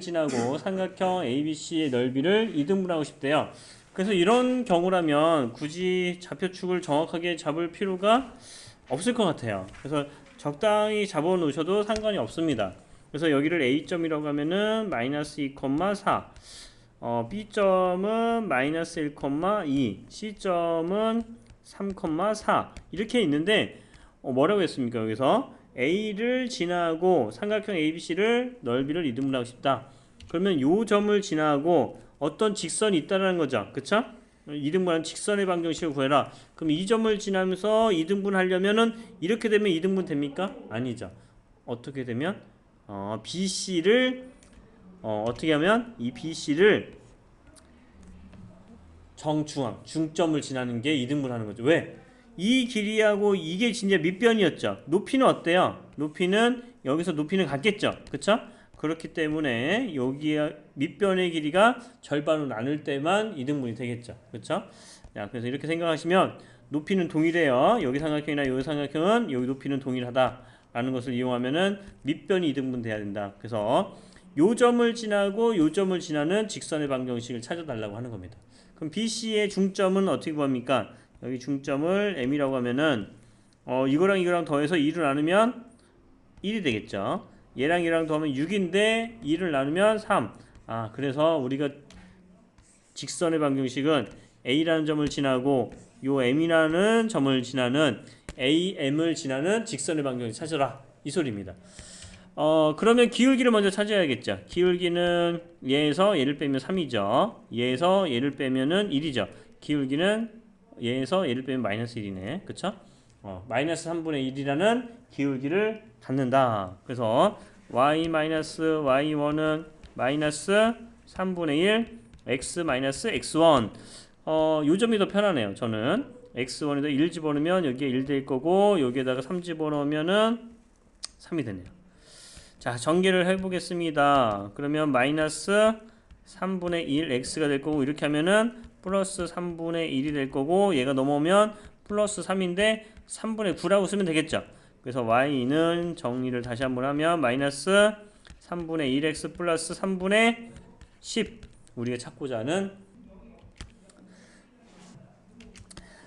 지나고 삼각형 ABC의 넓이를 이등분하고 싶대요. 그래서 이런 경우라면 굳이 좌표축을 정확하게 잡을 필요가 없을 것 같아요. 그래서 적당히 잡아 놓으셔도 상관이 없습니다. 그래서 여기를 A점이라고 하면은 마이너스 2,4 어, B점은 마이너스 1,2 C점은 3,4 이렇게 있는데 어, 뭐라고 했습니까 여기서 A를 지나고 삼각형 ABC를 넓이를 이등분 하고 싶다. 그러면 요 점을 지나고 어떤 직선이 있다는 거죠. 그쵸? 이등분한 직선의 방정식을 구해라. 그럼 이 점을 지나면서 이등분 하려면은 이렇게 되면 이등분 됩니까? 아니죠. 어떻게 되면 어, BC를 어, 어떻게 하면 이 BC를 정중앙 중점을 지나는 게 이등분하는 거죠. 왜? 이 길이하고 이게 진짜 밑변이었죠. 높이는 어때요? 높이는 여기서 높이는 같겠죠. 그쵸? 그렇기 때문에 여기 밑변의 길이가 절반으로 나눌 때만 이등분이 되겠죠. 그쵸? 자, 그래서 이렇게 생각하시면 높이는 동일해요. 여기 삼각형이나 여기 삼각형은 여기 높이는 동일하다라는 것을 이용하면은 밑변이 이등분 돼야 된다. 그래서 요 점을 지나고 요 점을 지나는 직선의 방정식을 찾아달라고 하는 겁니다. 그럼 BC의 중점은 어떻게 구합니까? 여기 중점을 M이라고 하면은 어 이거랑 이거랑 더해서 2를 나누면 1이 되겠죠. 얘랑 얘랑 더하면 6인데 2를 나누면 3. 아, 그래서 우리가 직선의 방정식은 A라는 점을 지나고 요 M이라는 점을 지나는 AM을 지나는 직선의 방정식 찾아라. 이 소리입니다. 어, 그러면 기울기를 먼저 찾아야겠죠. 기울기는 얘에서 얘를 빼면 3이죠. 얘에서 얘를 빼면은 1이죠. 기울기는 얘에서 얘를 빼면 마이너스 1이네. 그쵸? 어, 마이너스 3분의 1이라는 기울기를 갖는다. 그래서 y 마이너스 y1은 마이너스 3분의 1 x 마이너스 x1 어, 요 점이 더 편하네요. 저는 x1에다 1 집어넣으면 여기에 1 될 거고 여기에다가 3 집어넣으면은 3이 되네요. 자, 전개를 해보겠습니다. 그러면 마이너스 3분의 1 x가 될 거고 이렇게 하면은 플러스 3분의 1이 될 거고 얘가 넘어오면 플러스 3인데 3분의 9라고 쓰면 되겠죠. 그래서 y는 정리를 다시 한번 하면 마이너스 3분의 1x 플러스 3분의 10 우리가 찾고자 하는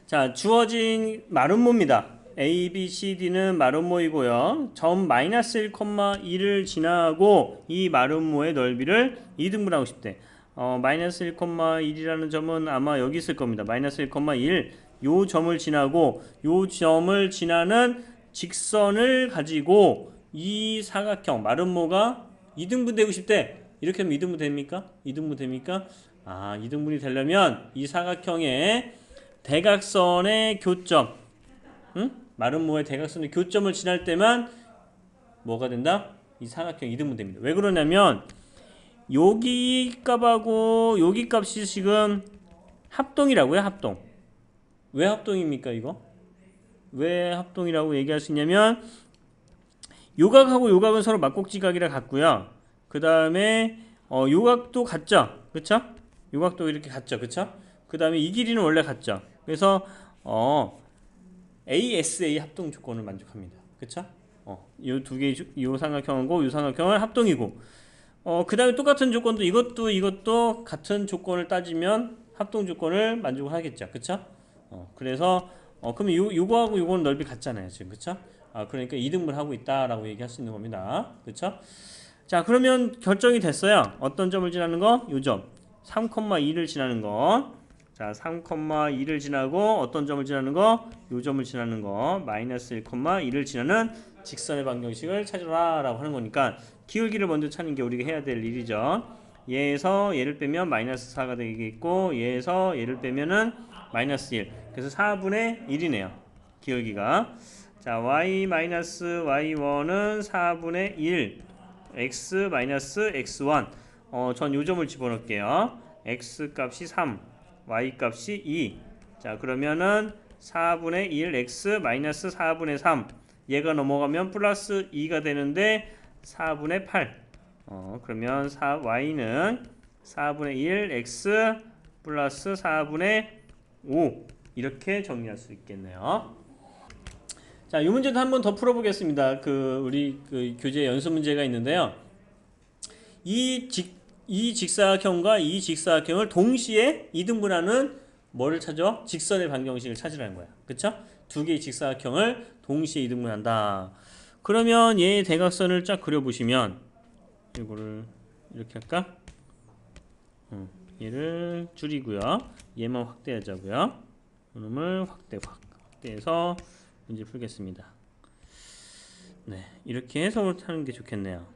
자 주어진 마름모입니다. A, B, C, D는 마름모이고요. 점 마이너스 1,2를 지나고 이 마름모의 넓이를 2등분하고 싶대. 어, 마이너스 1,1이라는 점은 아마 여기 있을 겁니다. 마이너스 1,1. 요 점을 지나고 요 점을 지나는 직선을 가지고 이 사각형 마름모가 2등분 되고 싶대. 이렇게 하면 2등분 됩니까? 2등분 됩니까? 아, 2등분이 되려면 이 사각형의 대각선의 교점, 응? 마름모의 대각선의 교점을 지날 때만 뭐가 된다? 이 사각형 2등분 됩니다. 왜 그러냐면 여기 값하고 여기 값이 지금 합동이라고요, 합동. 왜 합동입니까, 이거? 왜 합동이라고 얘기할 수 있냐면 요각하고 요각은 서로 막곡지각이라 같고요. 그 다음에 어, 요각도 같죠, 그쵸? 요각도 이렇게 같죠, 그쵸? 그 다음에 이 길이는 원래 같죠. 그래서 어, ASA 합동 조건을 만족합니다, 그쵸? 어, 요 두 개, 요 삼각형하고 요 삼각형은 합동이고, 어, 그 다음에 똑같은 조건도 이것도 이것도 같은 조건을 따지면 합동 조건을 만족을 하겠죠, 그쵸? 어, 그래서 어, 그러면 요, 요거하고 요거는 넓이 같잖아요. 지금 그쵸? 아, 그러니까 이등분 하고 있다라고 얘기할 수 있는 겁니다. 그쵸? 자, 그러면 결정이 됐어요. 어떤 점을 지나는 거? 요 점. 3,2를 지나는 거. 자, 3,2를 지나고 어떤 점을 지나는 거? 요 점을 지나는 거. 마이너스 1,2를 지나는 직선의 방정식을 찾으라 라고 하는 거니까 기울기를 먼저 찾는 게 우리가 해야 될 일이죠. 얘에서 얘를 빼면 마이너스 4가 되겠고 얘에서 얘를 빼면은 마이너스 1 그래서 4분의 1이네요. 기울기가. 자 y 마이너스 y1은 4분의 1 x 마이너스 x1 어, 전 요점을 집어넣을게요. x 값이 3 y 값이 2 자 그러면은 4분의 1 x 마이너스 4분의 3 얘가 넘어가면 플러스 2가 되는데 4분의 8 어, 그러면 4, y는 4분의 1 x 플러스 4분의 5 이렇게 정리할 수 있겠네요. 자, 이 문제도 한 번 더 풀어보겠습니다. 그 우리 그 교재 연습 문제가 있는데요. 이 직, 이 직사각형과 이 직사각형을 동시에 이등분하는 뭐를 찾아? 직선의 방정식을 찾으라는 거야. 그쵸? 두 개의 직사각형을 동시에 이등분한다. 그러면 얘의 대각선을 쫙 그려보시면 이거를 이렇게 할까? 음, 얘를 줄이고요. 얘만 확대하자고요. 그놈을 확대 확 확대해서 문제 풀겠습니다. 네, 이렇게 해서 하는 게 좋겠네요.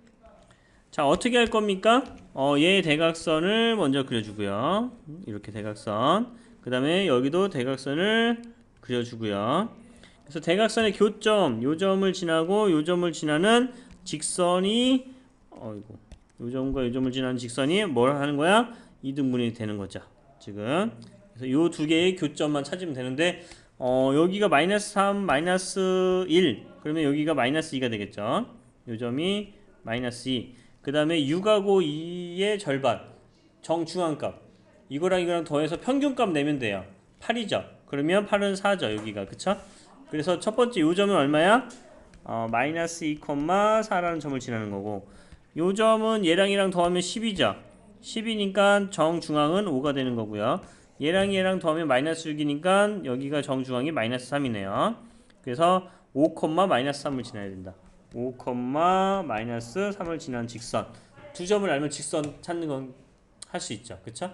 자, 어떻게 할 겁니까? 어, 얘 대각선을 먼저 그려주고요. 이렇게 대각선. 그 다음에 여기도 대각선을 그려주고요. 그래서 대각선의 교점, 요 점을 지나고 요 점을 지나는 직선이, 어이고, 요 점과 요 점을 지나는 직선이 뭘 하는 거야? 이등분이 되는 거죠. 지금. 그래서 요 두 개의 교점만 찾으면 되는데, 어, 여기가 마이너스 3, 마이너스 1. 그러면 여기가 마이너스 2가 되겠죠. 요 점이 마이너스 2. 그 다음에 6하고 2의 절반. 정중앙값. 이거랑 이거랑 더해서 평균값 내면 돼요. 8이죠. 그러면 8은 4죠. 여기가. 그쵸? 그래서 첫 번째 요 점은 얼마야? 어, 마이너스 2,4라는 점을 지나는 거고 요 점은 얘랑 얘랑 더하면 10이죠. 10이니까 정중앙은 5가 되는 거고요. 얘랑 얘랑 더하면 마이너스 6이니까 여기가 정중앙이 마이너스 3이네요. 그래서 5, 마이너스 3을 지나야 된다. 5, 마이너스 3을 지난 직선. 두 점을 알면 직선 찾는 건 할 수 있죠. 그쵸?